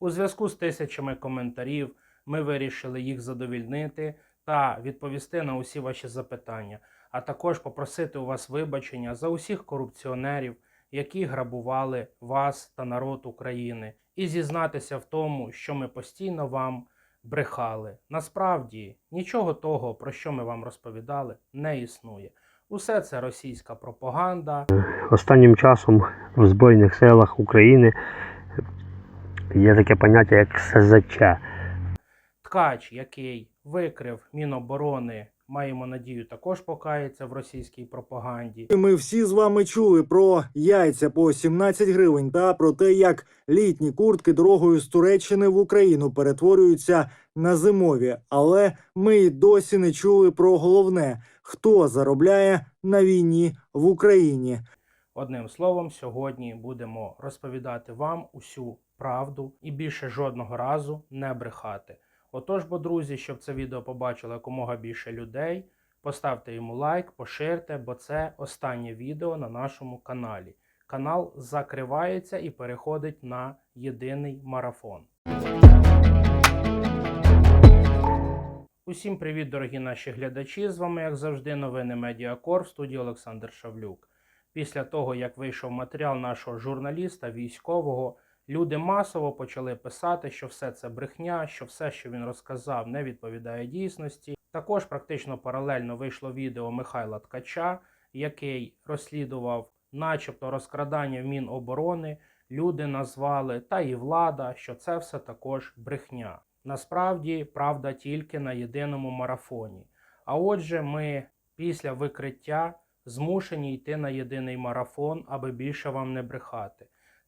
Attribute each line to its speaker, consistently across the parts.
Speaker 1: У зв'язку з тисячами коментарів ми вирішили їх задовільнити та відповісти на усі ваші запитання, а також попросити у вас вибачення за усіх корупціонерів, які грабували вас та народ України, і зізнатися в тому, що ми постійно вам брехали. Насправді нічого того, про що ми вам розповідали, не існує. Усе це російська пропаганда,
Speaker 2: Останнім часом в Збройних силах України є таке поняття як СЗЧ.
Speaker 1: Ткач, який викрив Міноборони, маємо надію, також покається в російській пропаганді.
Speaker 3: Ми всі з вами чули про яйця по 17 гривень та про те, як літні куртки дорогою з Туреччини в Україну перетворюються на зимові. Але ми й досі не чули про головне, хто заробляє на війні в Україні.
Speaker 1: Одним словом, сьогодні будемо розповідати вам усю правду і більше жодного разу не брехати. Отож, бо друзі, щоб це відео побачило якомога більше людей, поставте йому лайк, поширте, бо це останнє відео на нашому каналі. Канал закривається і переходить на єдиний марафон. Усім привіт, дорогі наші глядачі! З вами, як завжди, новини Медіакор в студії Олександр Шавлюк. Після того, як вийшов матеріал нашого журналіста, військового, люди масово почали писати, що все це брехня, що все, що він розказав, не відповідає дійсності. Також практично паралельно вийшло відео Михайла Ткача, який розслідував, начебто, розкрадання в Міноборони. Люди назвали та і влада, що це все також брехня. Насправді, правда тільки на єдиному марафоні. А отже, ми після викриття змушені йти на єдиний марафон, аби більше вам не брехати.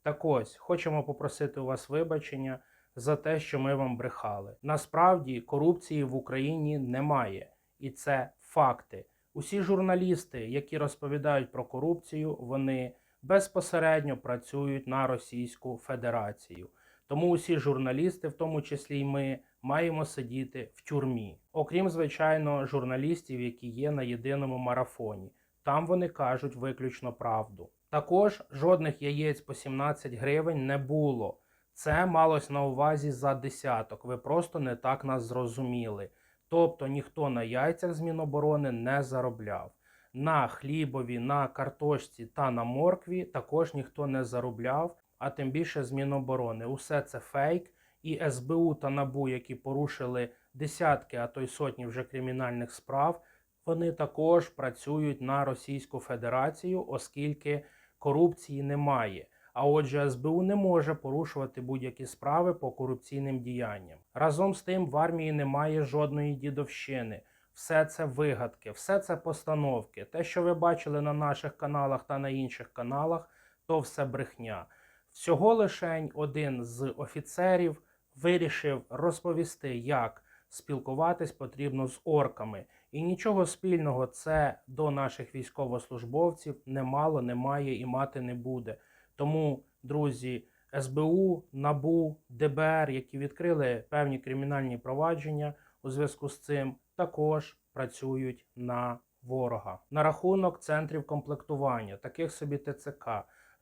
Speaker 1: Так ось, хочемо попросити у вас вибачення за те, що ми вам брехали. Насправді корупції в Україні немає, і це факти. Усі журналісти, які розповідають про корупцію, вони безпосередньо працюють на Російську Федерацію. Тому усі журналісти, в тому числі й ми, маємо сидіти в тюрмі. Окрім, звичайно, журналістів, які є на єдиному марафоні. Там вони кажуть виключно правду. Також жодних яєць по 17 гривень не було. Це малось на увазі за десяток. Ви просто не так нас зрозуміли. Тобто ніхто на яйцях з Міноборони не заробляв. На хлібові, на картошці та на моркві також ніхто не заробляв, а тим більше з Міноборони. Усе це фейк. І СБУ та НАБУ, які порушили десятки, а то й сотні вже кримінальних справ, вони також працюють на Російську Федерацію, оскільки корупції немає. А отже, СБУ не може порушувати будь-які справи по корупційним діянням. Разом з тим, в армії немає жодної дідовщини. Все це вигадки, все це постановки. Те, що ви бачили на наших каналах та на інших каналах, то все брехня. Всього лишень один з офіцерів вирішив розповісти, як спілкуватись потрібно з орками. І нічого спільного це до наших військовослужбовців не мало, немає і мати не буде. Тому, друзі, СБУ, НАБУ, ДБР, які відкрили певні кримінальні провадження у зв'язку з цим, також працюють на ворога. На рахунок центрів комплектування, таких собі ТЦК.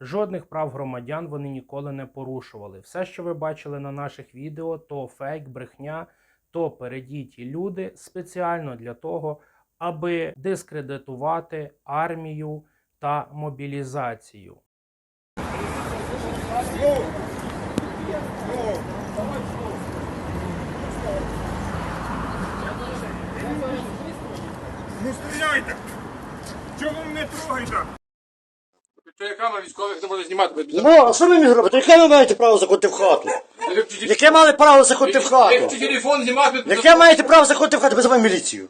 Speaker 1: Жодних прав громадян вони ніколи не порушували. Все, що ви бачили на наших відео, то фейк, брехня, то передіті люди спеціально для того, аби дискредитувати армію та мобілізацію.
Speaker 4: Не стріляйте! Чого ви мене трогаєте?
Speaker 5: Це військових не може знімати.
Speaker 6: Ну, а що ви мені робите? Яке ви маєте право заходити в хату? Яке мали право заходити в хату?
Speaker 5: Телефон знімати?
Speaker 6: Яке маєте право заходити в хату? Визивай міліцію.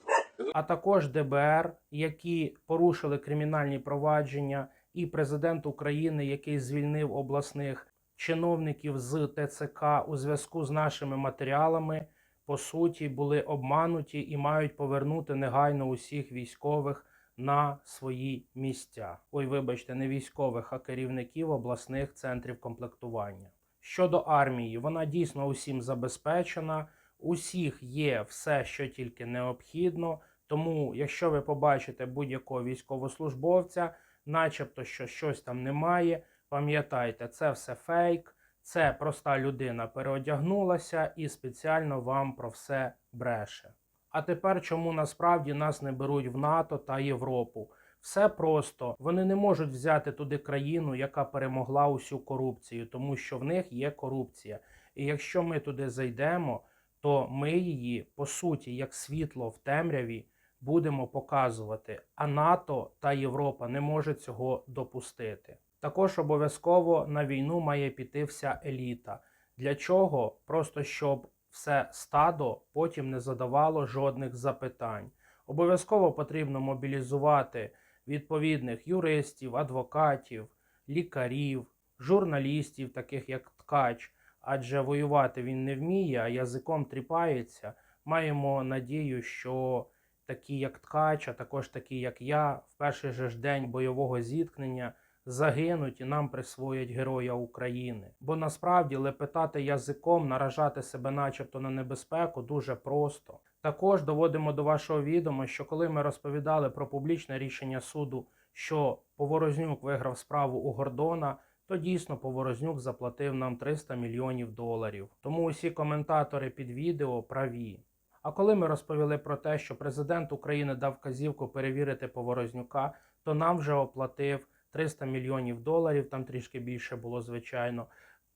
Speaker 1: а також ДБР, які порушили кримінальні провадження, і президент України, який звільнив обласних чиновників з ТЦК у зв'язку з нашими матеріалами, по суті, були обмануті і мають повернути негайно усіх військових на свої місця. Ой, вибачте, не військових, а керівників обласних центрів комплектування. Щодо армії, вона дійсно усім забезпечена. Усіх є все, що тільки необхідно. Тому, якщо ви побачите будь-якого військовослужбовця, начебто, що щось там немає, пам'ятайте, це все фейк, Це проста людина переодягнулася і спеціально вам про все бреше. А тепер чому насправді нас не беруть в НАТО та Європу? Все просто вони не можуть взяти туди країну, яка перемогла усю корупцію, тому що в них є корупція. І якщо ми туди зайдемо, то ми її по суті, як світло в темряві, будемо показувати. А НАТО та Європа не може цього допустити. Також обов'язково на війну має піти вся еліта. Для чого? Просто щоб все стадо потім не задавало жодних запитань. Обов'язково потрібно мобілізувати відповідних юристів, адвокатів, лікарів, журналістів, таких як ткач, адже воювати він не вміє, а язиком тріпається. Маємо надію, що такі, як ткач, а також такі, як я, в перший же ж день бойового зіткнення загинуть і нам присвоять Героя України. Бо насправді лепетати язиком, наражати себе начебто на небезпеку дуже просто. Також доводимо до вашого відома, що коли ми розповідали про публічне рішення суду, що Поворознюк виграв справу у Гордона, то дійсно Поворознюк заплатив нам 300 мільйонів доларів. Тому усі коментатори під відео праві. А коли ми розповіли про те, що президент України дав вказівку перевірити Поворознюка, то нам вже оплатив 300 мільйонів доларів, там трішки більше було, звичайно,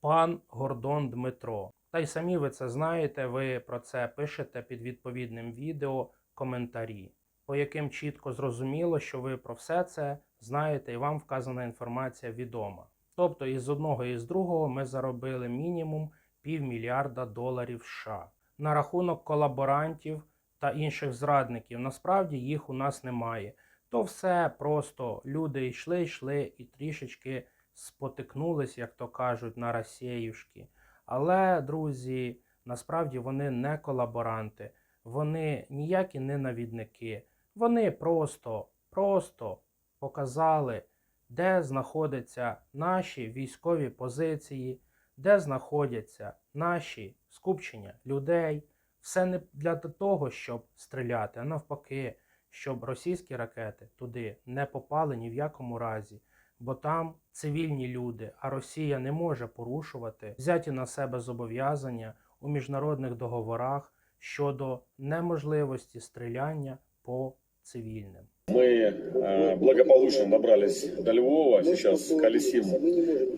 Speaker 1: пан Гордон Дмитро. Та й самі ви це знаєте, ви про це пишете під відповідним відео коментарі, по яким чітко зрозуміло, що ви про все це знаєте і вам вказана інформація відома. Тобто із одного і з другого ми заробили мінімум півмільярда доларів США. На рахунок колаборантів та інших зрадників, насправді їх у нас немає. То все просто люди йшли, йшли і трішечки спотикнулись, як то кажуть, на Росіюшки. Але, друзі, насправді вони не колаборанти, вони ніякі не навідники. Вони просто, просто показали, де знаходяться наші військові позиції, де знаходяться наші скупчення людей. Все не для того, щоб стріляти, а навпаки, щоб російські ракети туди не попали ні в якому разі, бо там цивільні люди, а Росія не може порушувати взяті на себе зобов'язання у міжнародних договорах щодо неможливості стріляння по цивільним.
Speaker 7: Мы э, благополучно добрались до Львова. Сейчас колесим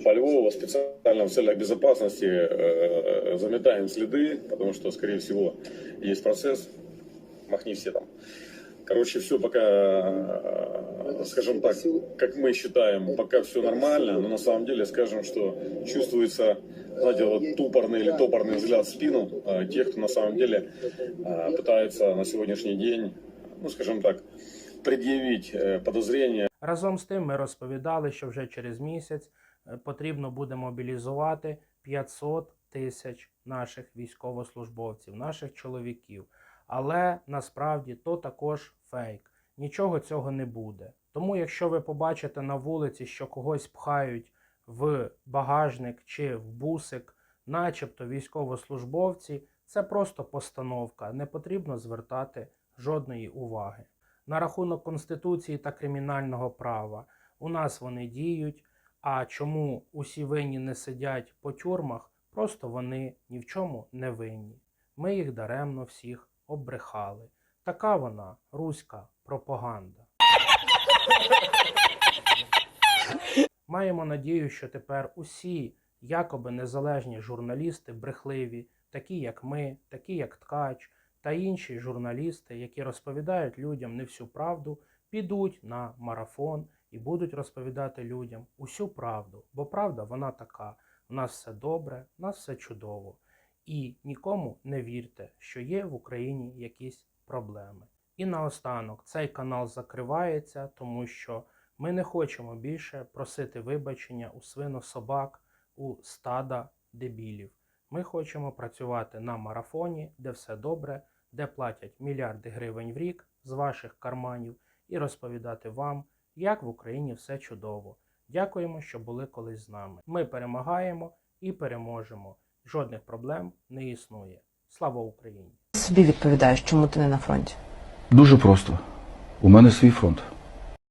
Speaker 7: по Львову специально в целях безопасности э, заметаем следы, потому что, скорее всего, есть процесс. Махни все там. Короче, все пока, э, скажем так, как мы считаем, пока все нормально, но на самом деле скажем, что чувствуется, знаете, вот тупорный или топорный взгляд в спину э, тех, кто на самом деле э, пытается на сегодняшний день, ну, скажем так, предъявить э, подозрения
Speaker 1: Разом з тим ми розповідали, що вже через місяць е, потрібно буде мобілізувати 500 тисяч наших військовослужбовців, наших чоловіків. Але насправді то також фейк. Нічого цього не буде. Тому, якщо ви побачите на вулиці, що когось пхають в багажник чи в бусик, начебто військовослужбовці, це просто постановка. Не потрібно звертати жодної уваги. На рахунок Конституції та кримінального права у нас вони діють. А чому усі винні не сидять по тюрмах? Просто вони ні в чому не винні. Ми їх даремно всіх обрехали. Така вона руська пропаганда. Маємо надію, що тепер усі якоби незалежні журналісти брехливі, такі як ми, такі як Ткач та інші журналісти, які розповідають людям не всю правду, підуть на марафон і будуть розповідати людям усю правду. Бо правда вона така: у нас все добре, у нас все чудово. І нікому не вірте, що є в Україні якісь проблеми. І наостанок цей канал закривається, тому що ми не хочемо більше просити вибачення у свинособак, у стада дебілів. Ми хочемо працювати на марафоні, де все добре, де платять мільярди гривень в рік з ваших карманів, і розповідати вам, як в Україні все чудово. Дякуємо, що були колись з нами. Ми перемагаємо і переможемо. Жодних проблем не існує. Слава Україні!
Speaker 8: Собі відповідаєш, чому ти не на фронті?
Speaker 9: Дуже просто. У мене свій фронт.